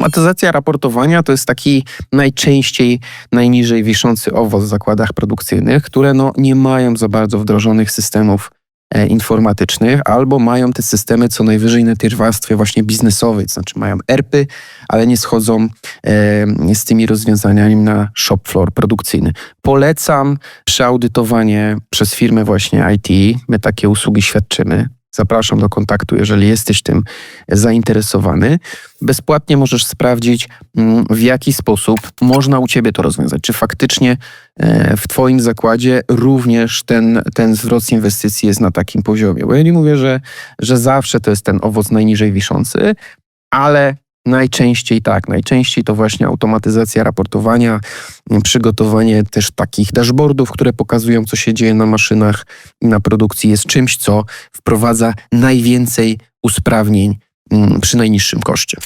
Automatyzacja raportowania to jest taki najczęściej najniżej wiszący owoc w zakładach produkcyjnych, które no nie mają za bardzo wdrożonych systemów e, informatycznych, albo mają te systemy co najwyżej na tej warstwie właśnie biznesowej, to znaczy mają ERPy, ale nie schodzą e, z tymi rozwiązaniami na shop floor produkcyjny. Polecam przeaudytowanie przez firmę właśnie IT. My takie usługi świadczymy. Zapraszam do kontaktu, jeżeli jesteś tym zainteresowany. Bezpłatnie możesz sprawdzić, mm, w jaki sposób można u Ciebie to rozwiązać. Czy faktycznie e, w Twoim zakładzie również ten, ten wzrost inwestycji jest na takim poziomie. Bo ja nie mówię, że, że zawsze to jest ten owoc najniżej wiszący, ale najczęściej tak, najczęściej to właśnie automatyzacja raportowania, przygotowanie też takich dashboardów, które pokazują, co się dzieje na maszynach i na produkcji, jest czymś, co wprowadza najwięcej usprawnień mm, przy najniższym koszcie.